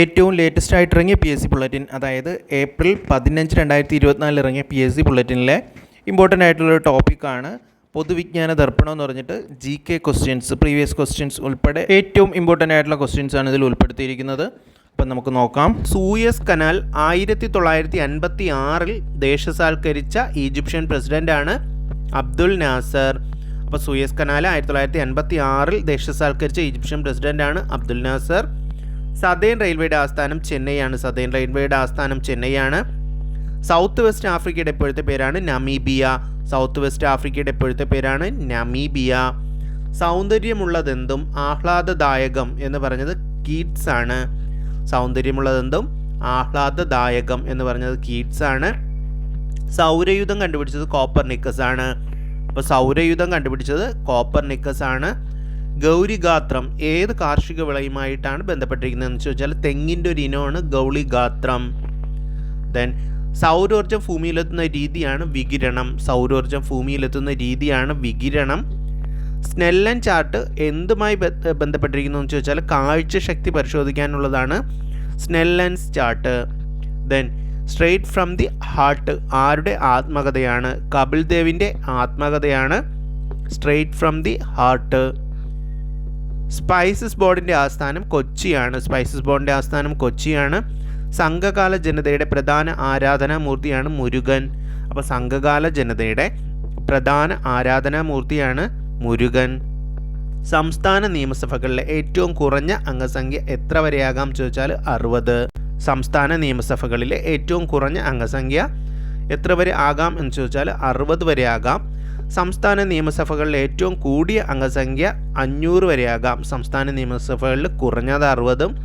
ഏറ്റവും ലേറ്റസ്റ്റ് ആയിട്ട് ഇറങ്ങിയ പി എസ് സി ബുള്ളറ്റിൻ അതായത് ഏപ്രിൽ പതിനഞ്ച് രണ്ടായിരത്തി ഇരുപത്തിനാലിൽ ഇറങ്ങിയ പി എസ് സി ബുള്ളറ്റിനിലെ ഇമ്പോർട്ടന്റ് ആയിട്ടുള്ളൊരു ടോപ്പിക്കാണ് പൊതുവിജ്ഞാന ദർപ്പണം എന്ന് പറഞ്ഞിട്ട് G K questions previous questions ഉൾപ്പെടെ ഏറ്റവും ഇമ്പോർട്ടന്റ് ആയിട്ടുള്ള ക്വസ്റ്റ്യൻസ് ആണ് ഇതിൽ ഉൾപ്പെടുത്തിയിരിക്കുന്നത്. അപ്പം നമുക്ക് നോക്കാം. സൂയസ് കനാൽ ആയിരത്തി തൊള്ളായിരത്തി അൻപത്തി ആറിൽ ദേശസാൽക്കരിച്ച ഈജിപ്ഷ്യൻ പ്രസിഡന്റാണ് അബ്ദുൽ നാസർ. അപ്പോൾ സൂയസ് കനാൽ ആയിരത്തി തൊള്ളായിരത്തി അൻപത്തി ആറിൽ ദേശസാൽക്കരിച്ച ഈജിപ്ഷ്യൻ പ്രസിഡന്റാണ് അബ്ദുൽ നാസർ. സദേൺ റെയിൽവേയുടെ ആസ്ഥാനം ചെന്നൈയാണ്. സദേൺ റെയിൽവേയുടെ ആസ്ഥാനം ചെന്നൈയാണ്. സൗത്ത് വെസ്റ്റ് ആഫ്രിക്കയുടെ ഇപ്പോഴത്തെ പേരാണ് നമീബിയ. സൗത്ത് വെസ്റ്റ് ആഫ്രിക്കയുടെ ഇപ്പോഴത്തെ പേരാണ് നമീബിയ. സൗന്ദര്യമുള്ളതെന്തും ആഹ്ലാദദായകം എന്ന് പറഞ്ഞത് കീറ്റ്സ് ആണ്. സൗന്ദര്യമുള്ളതെന്തും ആഹ്ലാദദായകം എന്ന് പറഞ്ഞത് കീറ്റ്സ് ആണ്. സൗരയുധം കണ്ടുപിടിച്ചത് കോപ്പർ നിക്കസ് ആണ്. അപ്പോൾ സൗരയുധം കണ്ടുപിടിച്ചത് കോപ്പർ നിക്കസ് ആണ്. ഗൗരിഗാത്രം ഏത് കാർഷിക വിളയുമായിട്ടാണ് ബന്ധപ്പെട്ടിരിക്കുന്നതെന്ന് ചോദിച്ചാൽ തെങ്ങിന്റെ ഒരു ഇനമാണ് ഗൗളിഗാത്രം. ദെൻ സൗരോർജം ഭൂമിയിലെത്തുന്ന രീതിയാണ് വികിരണം. സൗരോർജം ഭൂമിയിലെത്തുന്ന രീതിയാണ് വികിരണം. സ്നെല്ലൻ ചാർട്ട് എന്തുമായി ബന്ധപ്പെട്ടിരിക്കുന്നു എന്ന് ചോദിച്ചാൽ കാഴ്ച ശക്തി പരിശോധിക്കാനുള്ളതാണ് Snellen's chart then straight from the heart ആരുടെ ആത്മകഥയാണ്? കപിൽ ദേവിന്റെ ആത്മകഥയാണ്. Straight from the heart spices ബോർഡിന്റെ ആസ്ഥാനം കൊച്ചിയാണ്. സ്പൈസസ് ബോർഡിന്റെ ആസ്ഥാനം കൊച്ചിയാണ്. സംഘകാല ജനതയുടെ പ്രധാന ആരാധനാമൂർത്തിയാണ് മുരുകൻ. അപ്പോൾ സംഘകാല ജനതയുടെ പ്രധാന ആരാധനാമൂർത്തിയാണ് മുരുകൻ. സംസ്ഥാന നിയമസഭകളിലെ ഏറ്റവും കുറഞ്ഞ അംഗസംഖ്യ എത്ര വരെയാകാം ചോദിച്ചാൽ അറുപത്. സംസ്ഥാന നിയമസഭകളിലെ ഏറ്റവും കുറഞ്ഞ അംഗസംഖ്യ എത്ര വരെ ആകാം എന്ന് ചോദിച്ചാൽ അറുപത് വരെ ആകാം. സംസ്ഥാന നിയമസഭകളിൽ ഏറ്റവും കൂടിയ അംഗസംഖ്യ അഞ്ഞൂറ് വരെയാകാം. സംസ്ഥാന നിയമസഭകളിൽ കുറഞ്ഞത് അറുപതും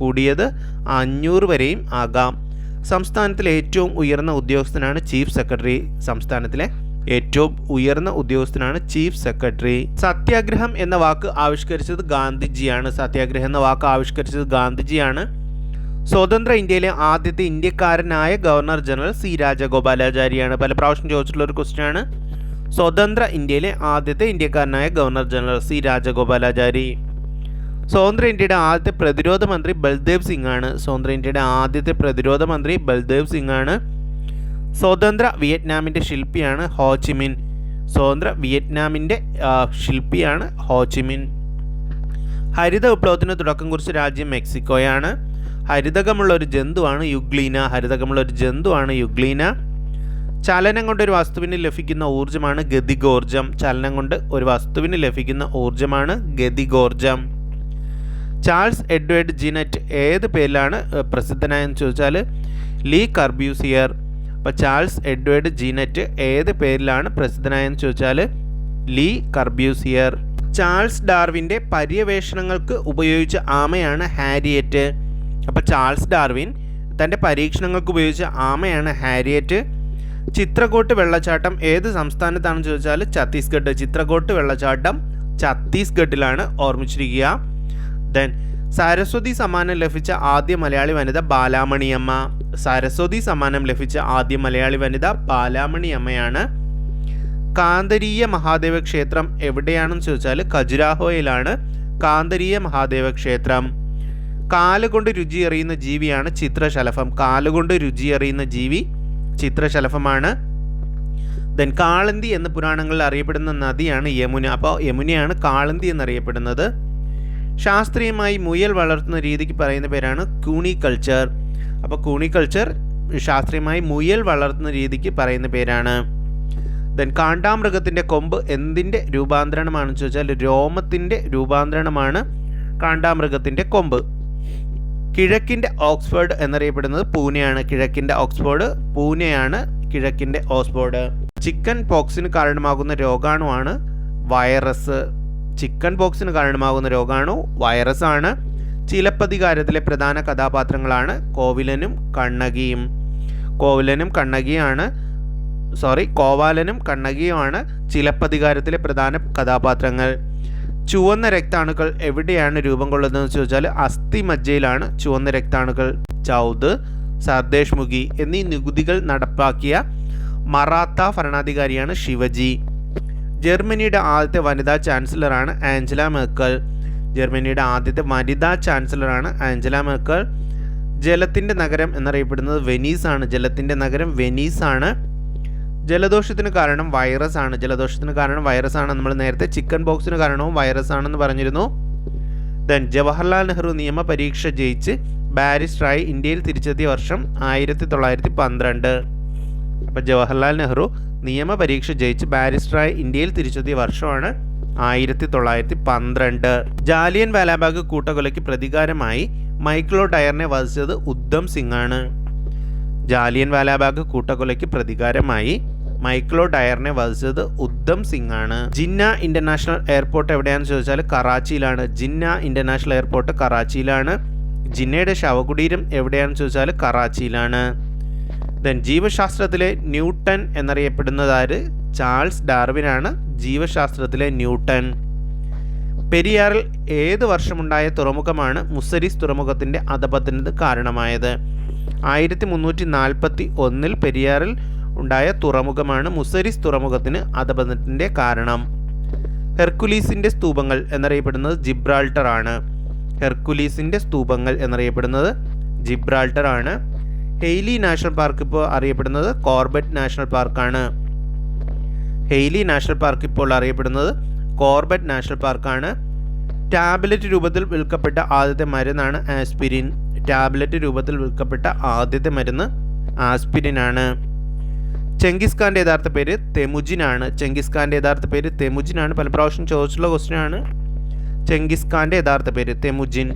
കൂടിയത് അഞ്ഞൂറ് വരെയും ആകാം. സംസ്ഥാനത്തിലെ ഏറ്റവും ഉയർന്ന ഉദ്യോഗസ്ഥനാണ് ചീഫ് സെക്രട്ടറി. സംസ്ഥാനത്തിലെ ഏറ്റവും ഉയർന്ന ഉദ്യോഗസ്ഥനാണ് ചീഫ് സെക്രട്ടറി. സത്യാഗ്രഹം എന്ന വാക്ക് ആവിഷ്കരിച്ചത് ഗാന്ധിജിയാണ്. സത്യാഗ്രഹം എന്ന വാക്ക് ആവിഷ്കരിച്ചത് ഗാന്ധിജിയാണ്. സ്വതന്ത്ര ഇന്ത്യയിലെ ആദ്യത്തെ ഇന്ത്യക്കാരനായ ഗവർണർ ജനറൽ സി രാജഗോപാലാചാരിയാണ്. പല പ്രാവശ്യം ചോദിച്ചിട്ടുള്ള ഒരു ക്വസ്റ്റ്യൻ ആണ്. സ്വതന്ത്ര ഇന്ത്യയിലെ ആദ്യത്തെ ഇന്ത്യക്കാരനായ ഗവർണർ ജനറൽ സി രാജഗോപാലാചാരി. സ്വതന്ത്ര ഇന്ത്യയുടെ ആദ്യത്തെ പ്രതിരോധ മന്ത്രി ബൽദേവ് സിംഗ് ആണ് സ്വതന്ത്ര ഇന്ത്യയുടെ ആദ്യത്തെ പ്രതിരോധ മന്ത്രി ബൽദേവ് സിംഗ് ആണ് സ്വതന്ത്ര വിയറ്റ്നാമിന്റെ ശില്പിയാണ് ഹോച്ചിമിൻ സ്വതന്ത്ര വിയറ്റ്നാമിന്റെ ശില്പിയാണ് ഹോച്ചിമിൻ ഹരിത വിപ്ലവത്തിന് തുടക്കം കുറിച്ച രാജ്യം മെക്സിക്കോയാണ്. ഹരിതകമുള്ള ഒരു ജന്തുവാണ് യുഗ്ലീന. ഹരിതകമുള്ള ഒരു ജന്തുവാണ് യുഗ്ലീന. ചലനം കൊണ്ട് ഒരു വസ്തുവിന് ലഭിക്കുന്ന ഊർജമാണ് ഗതികോർജം ചലനം കൊണ്ട് ഒരു വസ്തുവിന് ലഭിക്കുന്ന ഊർജമാണ് ഗതികോർജം ചാൾസ് എഡ്വേർഡ് ജിനറ്റ് ഏത് പേരിലാണ് പ്രസിദ്ധനായെന്ന് ചോദിച്ചാൽ ലീ കർബ്യൂസിയർ. അപ്പോൾ ചാൾസ് എഡ്വേർഡ് ജിനറ്റ് ഏത് പേരിലാണ് പ്രസിദ്ധനായെന്ന് ചോദിച്ചാൽ ലീ കർബ്യൂസിയർ. ചാൾസ് ഡാർവിന്റെ പര്യവേഷണങ്ങൾക്ക് ഉപയോഗിച്ച ആമയാണ് ഹാരിയറ്റ്. അപ്പോൾ ചാൾസ് ഡാർവിൻ തന്റെ പരീക്ഷണങ്ങൾക്ക് ഉപയോഗിച്ച ആമയാണ് ഹാരിയറ്റ്. ചിത്രകൂട്ട് വെള്ളച്ചാട്ടം ഏത് സംസ്ഥാനത്താണെന്ന് ചോദിച്ചാൽ ഛത്തീസ്ഗഡ്. ചിത്രകോട്ട് വെള്ളച്ചാട്ടം ഛത്തീസ്ഗഡിലാണ് ഓർമ്മിച്ചിരിക്കുക. ദെൻ സരസ്വതി സമ്മാനം ലഭിച്ച ആദ്യ മലയാളി വനിത ബാലാമണിയമ്മ. സരസ്വതി സമ്മാനം ലഭിച്ച ആദ്യ മലയാളി വനിത ബാലാമണിയമ്മയാണ്. കാന്തരീയ മഹാദേവ ക്ഷേത്രം എവിടെയാണെന്ന് ചോദിച്ചാൽ ഖജുരാഹോയിലാണ്. കാന്തരീയ മഹാദേവ ക്ഷേത്രം. കാലുകൊണ്ട് രുചി അറിയുന്ന ജീവിയാണ് ചിത്രശലഭം. കാലുകൊണ്ട് രുചി അറിയുന്ന ജീവി ചിത്രശലഭമാണ്. ദെൻ കാളന്തി എന്ന പുരാണങ്ങളിൽ അറിയപ്പെടുന്ന നദിയാണ് യമുന. അപ്പോൾ യമുനയാണ് കാളന്തി എന്നറിയപ്പെടുന്നത്. ശാസ്ത്രീയമായി മുയൽ വളർത്തുന്ന രീതിക്ക് പറയുന്ന പേരാണ് കൂണി കൾച്ചർ. അപ്പോൾ കൂണി കൾച്ചർ ശാസ്ത്രീയമായി മുയൽ വളർത്തുന്ന രീതിക്ക് പറയുന്ന പേരാണ്. ദെൻ കാണ്ടാമൃഗത്തിന്റെ കൊമ്പ് എന്തിന്റെ രൂപാന്തരണമാണെന്ന് ചോദിച്ചാൽ രോമത്തിന്റെ രൂപാന്തരണമാണ് കാണ്ടാമൃഗത്തിന്റെ കൊമ്പ്. കിഴക്കിന്റെ ഓക്സ്ഫോർഡ് എന്നറിയപ്പെടുന്നത് പൂനെയാണ്. കിഴക്കിന്റെ ഓക്സ്ഫോർഡ് പൂനെയാണ് കിഴക്കിന്റെ ഓക്സ്ഫോർഡ്. ചിക്കൻ പോക്സിന് കാരണമാകുന്ന രോഗാണുവാണ് വൈറസ്. ചിക്കൻ പോക്സിന് കാരണമാകുന്ന രോഗാണു വൈറസ് ആണ് ചിലപ്പതികാരത്തിലെ പ്രധാന കഥാപാത്രങ്ങളാണ് കോവിലനും കണ്ണകിയും. കോവിലനും കണ്ണകിയാണ് സോറി കോവാലനും കണ്ണകിയുമാണ് ചിലപ്പതികാരത്തിലെ പ്രധാന കഥാപാത്രങ്ങൾ. ചുവന്ന രക്താണുക്കൾ എവിടെയാണ് രൂപം കൊള്ളുന്നതെന്ന് ചോദിച്ചാൽ അസ്ഥിമജ്ജയിലാണ് ചുവന്ന രക്താണുക്കൾ. ചൗദ് സർദേശ് എന്നീ നികുതികൾ നടപ്പാക്കിയ മറാത്ത ഭരണാധികാരിയാണ് ശിവജി. ജർമ്മനിയുടെ ആദ്യത്തെ വനിതാ ചാൻസലറാണ് ആഞ്ചല മേക്കൽ ജർമ്മനിയുടെ ആദ്യത്തെ വനിതാ ചാൻസലറാണ് ആഞ്ചല മേക്കൽ ജലത്തിന്റെ നഗരം എന്നറിയപ്പെടുന്നത് വെനീസാണ്. ജലത്തിന്റെ നഗരം വെനീസാണ്. ജലദോഷത്തിന് കാരണം വൈറസ് ആണ് ജലദോഷത്തിന് കാരണം വൈറസ് ആണ് നമ്മൾ നേരത്തെ ചിക്കൻ ബോക്സിന് കാരണവും വൈറസ് ആണെന്ന് പറഞ്ഞിരുന്നു. ദെൻ ജവഹർലാൽ നെഹ്റു നിയമ പരീക്ഷ ജയിച്ച് ബാരിസ്റ്ററായി ഇന്ത്യയിൽ തിരിച്ചെത്തിയ വർഷം ആയിരത്തി തൊള്ളായിരത്തി പന്ത്രണ്ട് അപ്പോൾ ജവഹർലാൽ നെഹ്റു നിയമ പരീക്ഷ ജയിച്ച് ബാരിസ്റ്ററായി ഇന്ത്യയിൽ തിരിച്ചെത്തിയ വർഷമാണ് ആയിരത്തി തൊള്ളായിരത്തി പന്ത്രണ്ട് ജാലിയൻ വാലാബാഗ് കൂട്ടക്കൊലയ്ക്ക് പ്രതികാരമായി മൈക്ലോ ടയറിനെ വധിച്ചത് ഉദ്ധം സിംഗ് ആണ്. ജാലിയൻ വാലാബാഗ് കൂട്ടക്കൊലയ്ക്ക് പ്രതികാരമായി മൈക്ലോ ഡയറിനെ വധിച്ചത് ഉദ്ധം സിംഗ് ആണ് ജിന്ന ഇന്റർനാഷണൽ എയർപോർട്ട് എവിടെയാണെന്ന് ചോദിച്ചാൽ കറാച്ചിയിലാണ്. ജിന്ന ഇന്റർനാഷണൽ എയർപോർട്ട് കറാച്ചിയിലാണ്. ജിന്നയുടെ ശവകുടീരം എവിടെയാണെന്ന് ചോദിച്ചാൽ കറാച്ചിയിലാണ്. ദെൻ ജീവശാസ്ത്രത്തിലെ ന്യൂട്ടൺ എന്നറിയപ്പെടുന്നതാര് ചാൾസ് ഡാർവിനാണ് ജീവശാസ്ത്രത്തിലെ ന്യൂട്ടൺ. പെരിയാറിൽ ഏത് വർഷമുണ്ടായ തുറമുഖമാണ് മുസരിസ് തുറമുഖത്തിന്റെ അധപതനത്തിന് കാരണമായത്? ആയിരത്തി മുന്നൂറ്റി നാൽപ്പത്തി ഒന്നിൽ പെരിയാറിൽ ഉണ്ടായ തുറമുഖമാണ് മുസരിസ് തുറമുഖത്തിന് അധപതനത്തിന്റെ കാരണം. ഹെർക്കുലീസിന്റെ സ്തൂപങ്ങൾ എന്നറിയപ്പെടുന്നത് ജിബ്രാൾട്ടർ ആണ്. ഹെർക്കുലീസിന്റെ സ്തൂപങ്ങൾ എന്നറിയപ്പെടുന്നത് ജിബ്രാൾട്ടർ ആണ്. ഹെയ്ലി നാഷണൽ പാർക്ക് ഇപ്പോൾ അറിയപ്പെടുന്നത് കോർബറ്റ് നാഷണൽ പാർക്കാണ് ഹെയ്ലി നാഷണൽ പാർക്ക് ഇപ്പോൾ അറിയപ്പെടുന്നത് കോർബറ്റ് നാഷണൽ പാർക്കാണ് ടാബ്ലറ്റ് രൂപത്തിൽ വിൽക്കപ്പെട്ട ആദ്യത്തെ മരുന്നാണ് ആസ്പിരിൻ. ടാബ്ലറ്റ് രൂപത്തിൽ വിൽക്കപ്പെട്ട ആദ്യത്തെ മരുന്ന് ആസ്പിരിൻ ആണ്. ചെങ്കിസ് ഖാന്റെ യഥാർത്ഥ പേര് തെമുജിനാണ് ചെങ്കിസ് ഖാന്റെ യഥാർത്ഥ പേര് തെമുജിനാണ് പല പ്രാവശ്യം ചോദിച്ചിട്ടുള്ള ക്വസ്റ്റ്യൻ ആണ്. ചെങ്കിസ് ഖാന്റെ യഥാർത്ഥ പേര് തെമുജിൻ.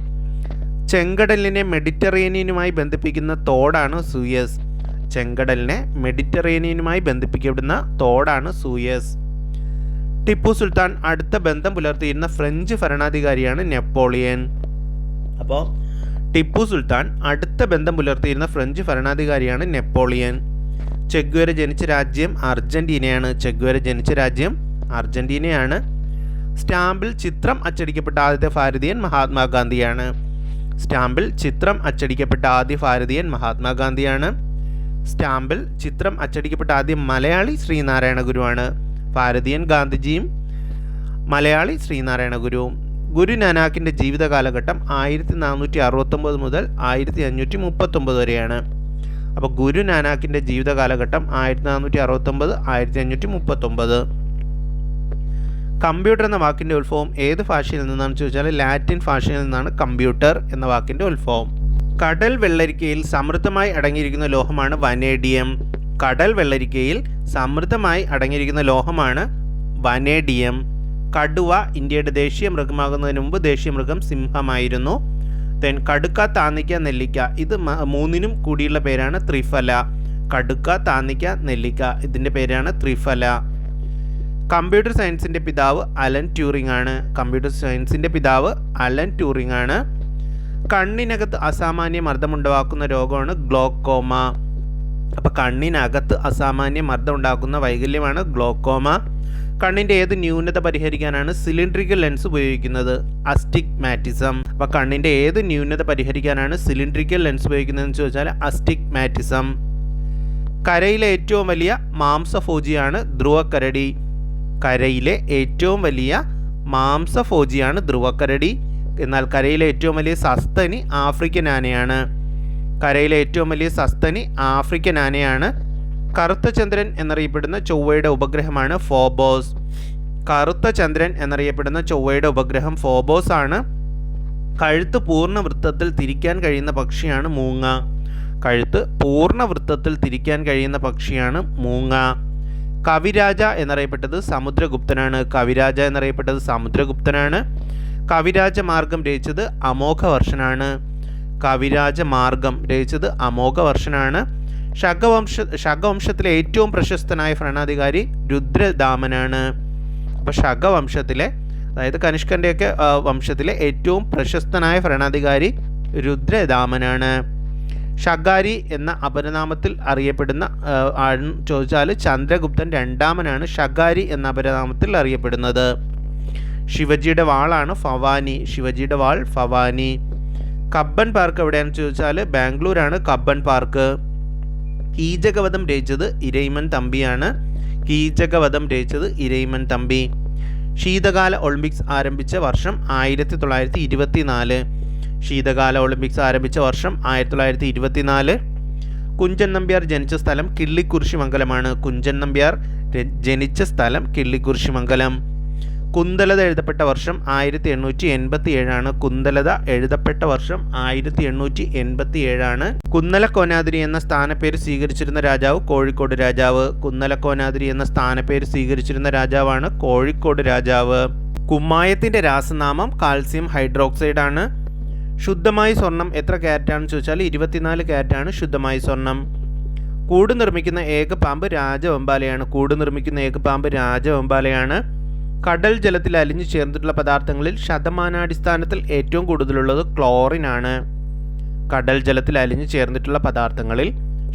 ചെങ്കടലിനെ മെഡിറ്ററേനിയനുമായി ബന്ധിപ്പിക്കുന്ന തോടാണ് സൂയസ്. ചെങ്കടലിനെ മെഡിറ്ററേനിയനുമായി ബന്ധിപ്പിക്കപ്പെടുന്ന തോടാണ് സൂയസ്. ടിപ്പു സുൽത്താൻ അടുത്ത ബന്ധം പുലർത്തിയിരുന്ന ഫ്രഞ്ച് ഭരണാധികാരിയാണ് നെപ്പോളിയൻ. അപ്പോൾ ടിപ്പു സുൽത്താൻ അടുത്ത ബന്ധം പുലർത്തിയിരുന്ന ഫ്രഞ്ച് ഭരണാധികാരിയാണ് നെപ്പോളിയൻ. ചെഗ്വേര ജനിച്ച രാജ്യം അർജന്റീനയാണ്. ചെഗ്വേര ജനിച്ച രാജ്യം അർജന്റീനയാണ്. സ്റ്റാമ്പിൽ ചിത്രം അച്ചടിക്കപ്പെട്ട ആദ്യത്തെ ഭാരതീയൻ മഹാത്മാഗാന്ധിയാണ്. സ്റ്റാമ്പിൽ ചിത്രം അച്ചടിക്കപ്പെട്ട ആദ്യ ഭാരതീയൻ മഹാത്മാഗാന്ധിയാണ്. സ്റ്റാമ്പിൽ ചിത്രം അച്ചടിക്കപ്പെട്ട ആദ്യ മലയാളി ശ്രീനാരായണ ഗുരുവാണ്. ഭാരതീയൻ ഗാന്ധിജിയും മലയാളി ശ്രീനാരായണ ഗുരുവും. ഗുരു നാനാക്കിന്റെ ജീവിത കാലഘട്ടം ആയിരത്തി നാനൂറ്റി അറുപത്തൊമ്പത് മുതൽ ആയിരത്തി അഞ്ഞൂറ്റി മുപ്പത്തൊമ്പത് വരെയാണ്. അപ്പോൾ ഗുരു നാനാക്കിന്റെ ജീവിത കാലഘട്ടം ആയിരത്തി നാനൂറ്റി അറുപത്തൊമ്പത് ആയിരത്തി അഞ്ഞൂറ്റി മുപ്പത്തൊമ്പത് കമ്പ്യൂട്ടർ എന്ന വാക്കിന്റെ ഉത്ഭവം ഏത് ഭാഷയിൽ നിന്നാണെന്ന് ചോദിച്ചാൽ ലാറ്റിൻ ഭാഷയിൽ നിന്നാണ് കമ്പ്യൂട്ടർ എന്ന വാക്കിന്റെ ഉത്ഭവം. കടൽ വെള്ളരിക്കയിൽ സമൃദ്ധമായി അടങ്ങിയിരിക്കുന്ന ലോഹമാണ് വനേഡിയം. കടൽ വെള്ളരിക്കയിൽ സമൃദ്ധമായി അടങ്ങിയിരിക്കുന്ന ലോഹമാണ് വനേഡിയം. കടുവ ഇന്ത്യയുടെ ദേശീയ മൃഗമാകുന്നതിന് മുമ്പ് ദേശീയ മൃഗം സിംഹമായിരുന്നു. ദെൻ കടുക്ക താന്നിക്ക നെല്ലിക്ക. ഇത് മൂന്നിനും കൂടിയുള്ള പേരാണ് ത്രിഫല. കടുക്ക താന്നിക്ക നെല്ലിക്ക. ഇതിന്റെ പേരാണ് ത്രിഫല. കമ്പ്യൂട്ടർ സയൻസിന്റെ പിതാവ് അലൻ ട്യൂറിംഗ് ആണ് കമ്പ്യൂട്ടർ സയൻസിന്റെ പിതാവ് അലൻ ട്യൂറിംഗ് ആണ് കണ്ണിനകത്ത് അസാമാന്യ മർദ്ദമുണ്ടാക്കുന്ന രോഗമാണ് ഗ്ലോക്കോമ. അപ്പോൾ കണ്ണിനകത്ത് അസാമാന്യ മർദ്ദം ഉണ്ടാക്കുന്ന വൈകല്യമാണ് ഗ്ലോക്കോമ. കണ്ണിന്റെ ഏത് ന്യൂനത പരിഹരിക്കാനാണ് സിലിണ്ട്രിക്കൽ ലെൻസ് ഉപയോഗിക്കുന്നത്? അസ്റ്റിഗ്മാറ്റിസം അപ്പോൾ കണ്ണിന്റെ ഏത് ന്യൂനത പരിഹരിക്കാനാണ് സിലിണ്ട്രിക്കൽ ലെൻസ് ഉപയോഗിക്കുന്നതെന്ന് ചോദിച്ചാൽ അസ്റ്റിഗ്മാറ്റിസം കരയിലെ ഏറ്റവും വലിയ മാംസഭോജിയാണ് ധ്രുവക്കരടി. കരയിലെ ഏറ്റവും വലിയ മാംസഭോജിയാണ് ധ്രുവക്കരടി. എന്നാൽ കരയിലെ ഏറ്റവും വലിയ സസ്തനി ആഫ്രിക്കൻ ആനയാണ്. കരയിലെ ഏറ്റവും വലിയ സസ്തനി ആഫ്രിക്കൻ ആനയാണ് കറുത്ത ചന്ദ്രൻ എന്നറിയപ്പെടുന്ന ചൊവ്വയുടെ ഉപഗ്രഹമാണ് ഫോബോസ്. കറുത്ത ചന്ദ്രൻ എന്നറിയപ്പെടുന്ന ചൊവ്വയുടെ ഉപഗ്രഹം ഫോബോസ് ആണ് കഴുത്ത് പൂർണ വൃത്തത്തിൽ തിരിക്കാൻ കഴിയുന്ന പക്ഷിയാണ് മൂങ്ങ. കഴുത്ത് പൂർണ വൃത്തത്തിൽ തിരിക്കാൻ കഴിയുന്ന പക്ഷിയാണ് മൂങ്ങ. കവിരാജ എന്നറിയപ്പെട്ടത് സമുദ്രഗുപ്തനാണ്. കവിരാജ എന്നറിയപ്പെട്ടത് സമുദ്രഗുപ്തനാണ്. കവിരാജ മാർഗം രചിച്ചത് അമോഘവർഷനാണ്. കവിരാജ മാർഗം രചിച്ചത് അമോഘവർഷനാണ്. ശകവംശ ശകവംശത്തിലെ ഏറ്റവും പ്രശസ്തനായ ഭരണാധികാരി രുദ്രദാമനാണ്. അപ്പോൾ ശകവംശത്തിലെ അതായത് കനിഷ്കന്റെയൊക്കെ വംശത്തിലെ ഏറ്റവും പ്രശസ്തനായ ഭരണാധികാരി രുദ്രദാമനാണ്. ഷഗാരി എന്ന അപരനാമത്തിൽ അറിയപ്പെടുന്ന ആണെന്ന് ചോദിച്ചാൽ ചന്ദ്രഗുപ്തൻ രണ്ടാമനാണ് ഷഗാരി എന്ന അപരനാമത്തിൽ അറിയപ്പെടുന്നത്. ശിവജിയുടെ വാളാണ് ഫവാനി ശിവജിയുടെ വാൾ ഫവാനി കബ്ബൻ പാർക്ക് എവിടെയാണെന്ന് ചോദിച്ചാൽ ബാംഗ്ലൂരാണ് കബ്ബൻ പാർക്ക്. കീചകവധം രചിച്ചത് ഇരയിമൻ തമ്പിയാണ്. കീചകവധം രചിച്ചത് ഇരയിമൻ തമ്പി. ശീതകാല ഒളിമ്പിക്സ് ആരംഭിച്ച വർഷം ആയിരത്തി തൊള്ളായിരത്തി ഇരുപത്തി നാല് ശീതകാല ഒളിമ്പിക്സ് ആരംഭിച്ച വർഷം ആയിരത്തി തൊള്ളായിരത്തി ഇരുപത്തിനാല് കുഞ്ചൻ നമ്പ്യാർ ജനിച്ച സ്ഥലം കിള്ളിക്കുറിശിമംഗലമാണ് കുഞ്ചൻ നമ്പ്യാർ ജനിച്ച സ്ഥലം കിള്ളിക്കുറിശിമംഗലം കുന്തലത എഴുതപ്പെട്ട വർഷം ആയിരത്തി എണ്ണൂറ്റി എൺപത്തി ഏഴാണ് കുന്തലത എഴുതപ്പെട്ട വർഷം ആയിരത്തി എണ്ണൂറ്റി എൺപത്തി ഏഴാണ് കുന്നലക്കോനാതിരി എന്ന സ്ഥാനപ്പേര് സ്വീകരിച്ചിരുന്ന രാജാവ് കോഴിക്കോട് രാജാവ്. കുന്നലക്കോനാതിരി എന്ന സ്ഥാനപ്പേര് സ്വീകരിച്ചിരുന്ന രാജാവാണ് കോഴിക്കോട് രാജാവ്. കുമ്മായത്തിന്റെ രാസനാമം കാൽസ്യം ഹൈഡ്രോക്സൈഡ് ആണ് ശുദ്ധമായ സ്വർണം എത്ര ക്യാരറ്റാണെന്ന് ചോദിച്ചാൽ ഇരുപത്തിനാല് ആണ് ശുദ്ധമായ സ്വർണം. കൂട് നിർമ്മിക്കുന്ന ഏക പാമ്പ് രാജവെമ്പാലയാണ്. കൂട് നിർമ്മിക്കുന്ന ഏക പാമ്പ് രാജവെമ്പാലയാണ്. കടൽ ജലത്തിൽ അലിഞ്ഞു ചേർന്നിട്ടുള്ള പദാർത്ഥങ്ങളിൽ ശതമാനാടിസ്ഥാനത്തിൽ ഏറ്റവും കൂടുതലുള്ളത് ക്ലോറിൻ ആണ്. കടൽ ജലത്തിൽ അലിഞ്ഞു ചേർന്നിട്ടുള്ള പദാർത്ഥങ്ങളിൽ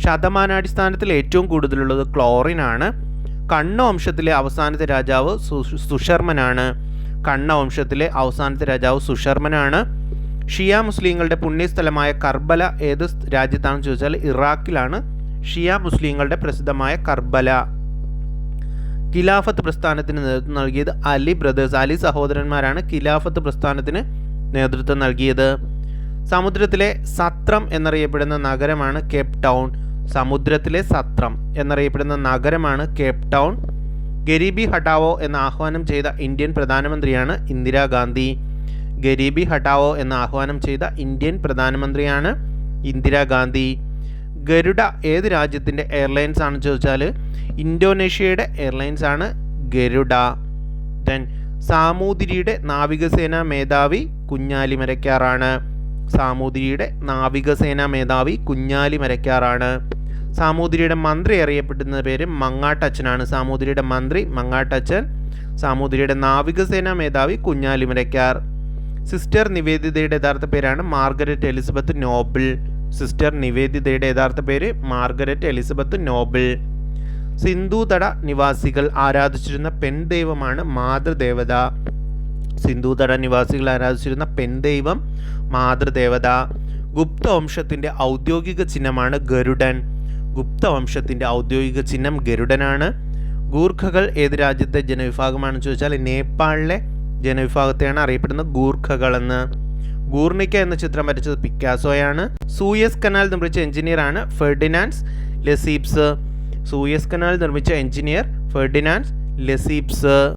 ശതമാനാടിസ്ഥാനത്തിൽ ഏറ്റവും കൂടുതലുള്ളത് ക്ലോറിൻ ആണ്. കണ്ണ വംശത്തിലെ അവസാനത്തെ രാജാവ് സുശർമനാണ് കണ്ണ വംശത്തിലെ അവസാനത്തെ രാജാവ് സുശർമനാണ് ഷിയ മുസ്ലിങ്ങളുടെ പുണ്യസ്ഥലമായ കർബല ഏത് രാജ്യത്താണെന്ന് ചോദിച്ചാൽ ഇറാഖിലാണ്. ഷിയ മുസ്ലിങ്ങളുടെ പ്രസിദ്ധമായ കർബല. ഖിലാഫത്ത് പ്രസ്ഥാനത്തിന് നേതൃത്വം നൽകിയത് അലി ബ്രദേഴ്സ് അലി സഹോദരന്മാരാണ് ഖിലാഫത്ത് പ്രസ്ഥാനത്തിന് നേതൃത്വം നൽകിയത്. സമുദ്രത്തിലെ സത്രം എന്നറിയപ്പെടുന്ന നഗരമാണ് കേപ് ടൗൺ സമുദ്രത്തിലെ സത്രം എന്നറിയപ്പെടുന്ന നഗരമാണ് കേപ് ടൗൺ ഗരീബി ഹട്ടാവോ എന്ന ആഹ്വാനം ചെയ്ത ഇന്ത്യൻ പ്രധാനമന്ത്രിയാണ് ഇന്ദിരാഗാന്ധി ഗരീബി ഹട്ടാവോ എന്ന ആഹ്വാനം ചെയ്ത ഇന്ത്യൻ പ്രധാനമന്ത്രിയാണ് ഇന്ദിരാഗാന്ധി ഗരുഡ ഏത് രാജ്യത്തിന്റെ എയർലൈൻസ് ആണെന്ന് ചോദിച്ചാൽ ഇന്തോനേഷ്യയുടെ എയർലൈൻസ് ആണ് ഗരുഡ. ദെൻ സാമൂതിരിയുടെ നാവികസേനാ മേധാവി കുഞ്ഞാലി മരക്കാറാണ് സാമൂതിരിയുടെ നാവികസേനാ മേധാവി കുഞ്ഞാലി മരക്കാറാണ് സാമൂതിരിയുടെ മന്ത്രി അറിയപ്പെടുന്ന പേര് മങ്ങാട്ടച്ചനാണ് സാമൂതിരിയുടെ മന്ത്രി മങ്ങാട്ടച്ചൻ സാമൂതിരിയുടെ നാവികസേനാ മേധാവി കുഞ്ഞാലി മരക്കാർ സിസ്റ്റർ നിവേദിതയുടെ യഥാർത്ഥ പേരാണ് മാർഗരറ്റ് എലിസബത്ത് നോബിൾ. സിസ്റ്റർ നിവേദിതയുടെ യഥാർത്ഥ പേര് മാർഗരറ്റ് എലിസബത്ത് നോബിൾ. സിന്ധുതട നിവാസികൾ ആരാധിച്ചിരുന്ന പെൺ ദൈവമാണ് മാതൃദേവത സിന്ധുതട നിവാസികൾ ആരാധിച്ചിരുന്ന പെൺ ദൈവം മാതൃദേവത ഗുപ്തവംശത്തിന്റെ ഔദ്യോഗിക ചിഹ്നമാണ് ഗരുഡൻ. ഗുപ്തവംശത്തിന്റെ ഔദ്യോഗിക ചിഹ്നം ഗരുഡനാണ്. ഗൂർഖകൾ ഏത് രാജ്യത്തെ ജനവിഭാഗമാണെന്ന് ചോദിച്ചാൽ നേപ്പാളിലെ ജനവിഭാഗത്തെയാണ് അറിയപ്പെടുന്നത് ഗൂർഖകളെന്ന്. ഗൂർണിക്ക എന്ന ചിത്രം വരച്ചത് പിക്കാസോയാണ്. സൂയസ് കനാൽ നിർമ്മിച്ച എഞ്ചിനീയർ ആണ് ഫെർഡിനാൻസ് ലെസീപ്സ്. സൂയസ് കനാൽ നിർമ്മിച്ച എഞ്ചിനീയർ ഫെർഡിനാൻസ് ലെസീപ്സ്.